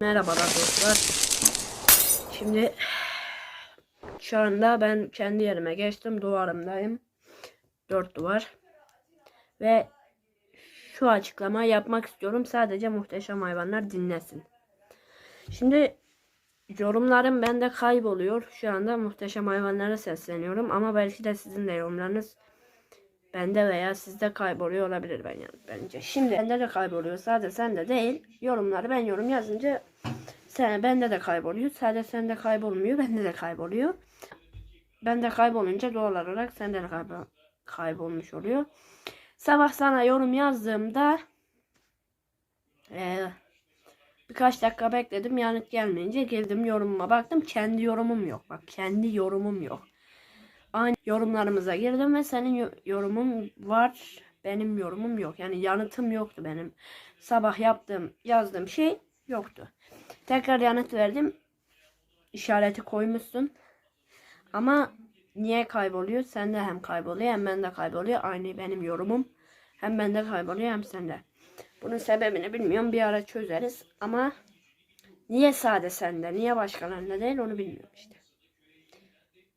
Merhabalar dostlar. Şimdi şu anda ben kendi yerime geçtim. Duvarımdayım. Dört duvar. Ve şu açıklamayı yapmak istiyorum. Sadece muhteşem hayvanlar dinlesin. Şimdi yorumlarım bende kayboluyor. Şu anda muhteşem hayvanlara sesleniyorum. Ama belki de sizin de yorumlarınız bende veya sizde kayboluyor olabilir ben yani bence. Şimdi bende de kayboluyor. Sadece sende değil. Yorumları ben yorum yazınca sen bende de kayboluyor. Sadece sende kaybolmuyor. Bende de kayboluyor. Bende kaybolunca doğal olarak sende de kaybol kaybolmuş oluyor. Sabah sana yorum yazdığımda eee, birkaç dakika bekledim. Yanıt gelmeyince girdim yorumuma baktım. Kendi yorumum yok. Bak kendi yorumum yok. Aynı yorumlarımıza girdim ve senin yo- yorumun var. Benim yorumum yok. Yani yanıtım yoktu benim. Sabah yaptığım, yazdığım şey yoktu. Tekrar yanıt verdim. İşareti koymuşsun. Ama niye kayboluyor? Sende hem kayboluyor hem bende kayboluyor. Aynı benim yorumum. Hem bende kayboluyor hem sende. Bunun sebebini bilmiyorum. Bir ara çözeriz. Ama niye sade sende? Niye başkalarında değil onu bilmiyorum işte.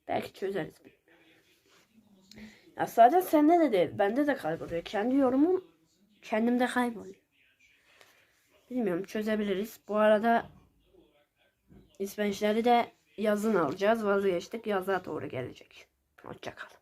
Belki çözeriz. Ya zaten sende de değil. Bende de kayboluyor. Kendi yorumum kendimde kayboluyor. Bilmiyorum çözebiliriz. Bu arada İsveçleri de yazın alacağız. Vazgeçtik. Yaza doğru gelecek. Hoşçakalın.